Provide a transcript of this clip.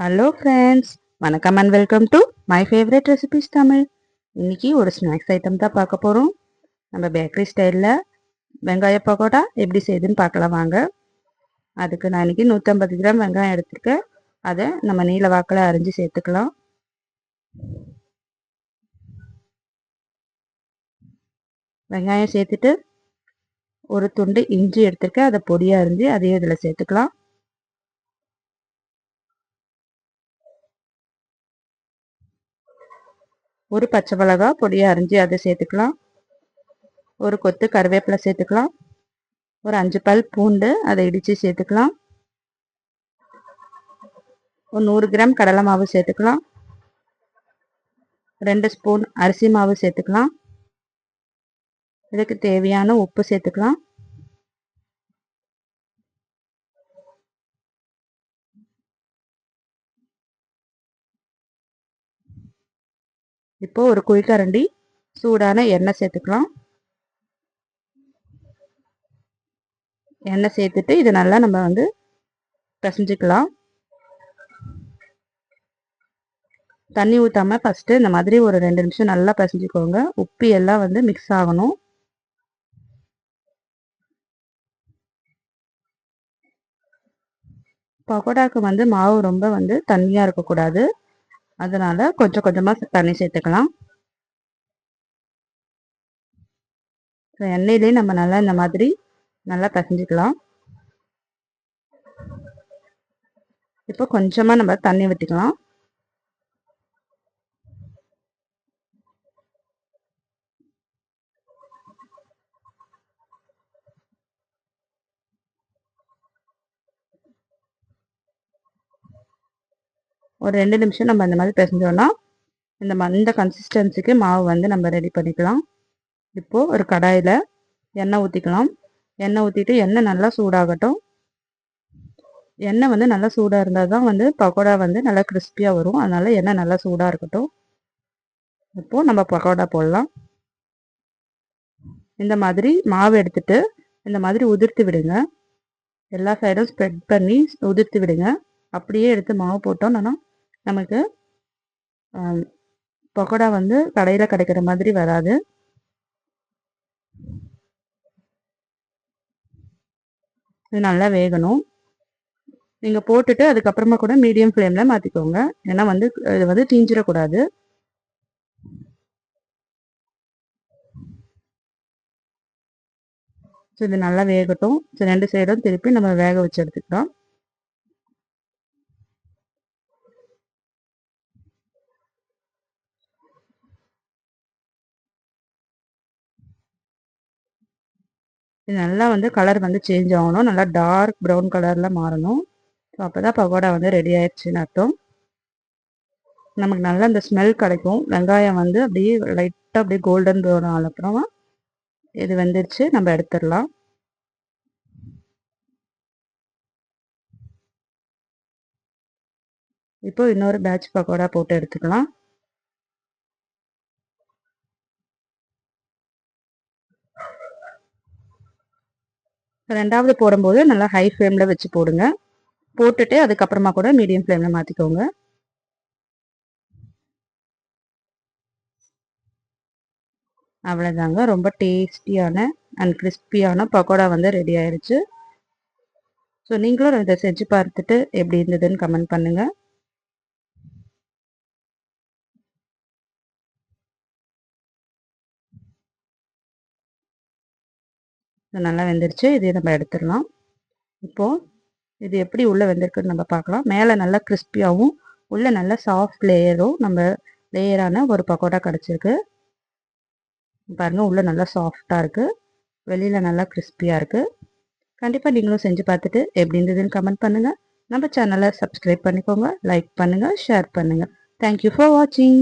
Hello friends வணக்கம் and welcome to my favourite recipes Tamil. இன்னைக்கு ஒரு ஸ்நாக்ஸ் ஐட்டம் தான் பார்க்க போகிறோம் நம்ம பேக்கரி ஸ்டைலில் வெங்காய பக்கோடா எப்படி செய்யுதுன்னு பார்க்கலாம் வாங்க. அதுக்கு நான் இன்னைக்கு நூற்றம்பது கிராம் வெங்காயம் எடுத்துருக்கேன். அதை நம்ம நீல வாக்கில் அரிஞ்சு சேர்த்துக்கலாம். வெங்காயம் சேர்த்துட்டு ஒரு துண்டு இஞ்சி எடுத்திருக்கேன். அதை பொடியாக அரிஞ்சு அதையும் இதில் சேர்த்துக்கலாம். ஒரு பச்சை மிளகா பொடியை அரிஞ்சு அதை சேர்த்துக்கலாம். ஒரு கொத்து கருவேப்பிலை சேர்த்துக்கலாம். ஒரு அஞ்சு பல் பூண்டு அதை இடித்து சேர்த்துக்கலாம். ஒரு நூறு கிராம் கடலை மாவு சேர்த்துக்கலாம். ரெண்டு ஸ்பூன் அரிசி மாவு சேர்த்துக்கலாம். இதுக்கு தேவையான உப்பு சேர்த்துக்கலாம். இப்போ ஒரு குழிக்கரண்டி சூடான எண்ணெய் சேர்த்துக்கலாம். எண்ணெய் சேர்த்துட்டு இதை நல்லா நம்ம வந்து பிசைஞ்சுக்கலாம். தண்ணி ஊற்றாமல் ஃபஸ்ட்டு இந்த மாதிரி ஒரு ரெண்டு நிமிஷம் நல்லா பிசைஞ்சிக்கோங்க. உப்பு எல்லாம் வந்து மிக்ஸ் ஆகணும். பக்கோடாவுக்கு வந்து மாவு ரொம்ப வந்து தண்ணியாக இருக்கக்கூடாது. அதனால் கொஞ்சம் கொஞ்சமாக தண்ணி சேர்த்துக்கலாம். ஸோ எண்ணெயிலே நம்ம நல்லா இந்த மாதிரி நல்லா பசஞ்சிக்கலாம். இப்போ கொஞ்சமாக நம்ம தண்ணி ஊற்றிக்கலாம் ஒரு ரெண்டு நிமிஷம் நம்ம அந்த மாதிரி பிசைஞ்சோன்னா இந்த இந்த கன்சிஸ்டன்சிக்கு மாவு வந்து நம்ம ரெடி பண்ணிக்கலாம். இப்போது ஒரு கடாயில் எண்ணெய் ஊற்றிக்கலாம் எண்ணெய் ஊற்றிட்டு எண்ணெய் நல்லா சூடாகட்டும். எண்ணெய் வந்து நல்லா சூடாக இருந்தால் தான் வந்து பக்கோடா வந்து நல்லா கிறிஸ்பியாக வரும். அதனால் எண்ணெய் நல்லா சூடாக இருக்கட்டும். இப்போது நம்ம பக்கோடா போடலாம். இந்த மாதிரி மாவு எடுத்துட்டு இந்த மாதிரி உதிர்த்து விடுங்க. எல்லா சைடும் ஸ்ப்ரெட் பண்ணி உதிர்த்து விடுங்க. அப்படியே எடுத்து மாவு போட்டோம்னா நமக்கு பக்கோடா வந்து கடையில் கிடைக்கிற மாதிரி வராது. இது நல்லா வேகணும். நீங்கள் போட்டுட்டு அதுக்கப்புறமா கூட மீடியம் ஃப்ளேமில் மாற்றிக்கோங்க ஏன்னா வந்து இது வந்து தீஞ்சிடக்கூடாது. ஸோ இது நல்லா வேகட்டும். ஸோ ரெண்டு சைடும் திருப்பி நம்ம வேக வச்சு எடுத்துக்கலாம். இது நல்லா வந்து கலர் வந்து சேஞ்ச் ஆகணும். நல்லா டார்க் ப்ரௌன் கலரில் மாறணும். ஸோ அப்போ தான் பகோடா வந்து ரெடி ஆயிடுச்சுன்னு அர்த்தம். நமக்கு நல்லா அந்த ஸ்மெல் கிடைக்கும். வெங்காயம் வந்து அப்படியே லைட்டாக அப்படியே கோல்டன் ப்ரௌன் ஆனப்புறமா இது வந்துருச்சு. நம்ம எடுத்துடலாம். இப்போ இன்னொரு பேட்ச் பக்கோடா போட்டு எடுத்துக்கலாம். ரெண்டாவது போடும்போது நல்லா ஹை ஃப்ளேமில் வச்சு போடுங்க. போட்டுட்டு அதுக்கப்புறமா கூட மீடியம் ஃப்ளேமில் மாற்றிக்கோங்க அவ்வளோதாங்க ரொம்ப டேஸ்டியான அண்ட் கிறிஸ்பியான பக்கோடா வந்து ரெடி ஆயிடுச்சு ஸோ நீங்களும் இதை செஞ்சு பார்த்துட்டு எப்படி இருந்ததுன்னு கமெண்ட் பண்ணுங்கள் இது நல்லா வெந்துருச்சு. இதே நம்ம எடுத்துடலாம். இப்போது இது எப்படி உள்ளே வெந்திருக்குன்னு நம்ம பார்க்கலாம். மேலே நல்லா கிறிஸ்பியாகவும் உள்ளே நல்லா சாஃப்ட் லேயரும் நம்ம லேயரான ஒரு பக்கோடா கிடச்சிருக்கு. பாருங்கள் உள்ளே நல்லா சாஃப்டாக இருக்குது வெளியில் நல்லா கிறிஸ்பியாக இருக்குது கண்டிப்பாக நீங்களும் செஞ்சு பார்த்துட்டு எப்படி இருந்ததுன்னு கமெண்ட் பண்ணுங்கள் நம்ம சேனலை சப்ஸ்கிரைப் பண்ணிக்கோங்க லைக் பண்ணுங்கள் ஷேர் பண்ணுங்கள் தேங்க்யூ ஃபார் வாட்சிங்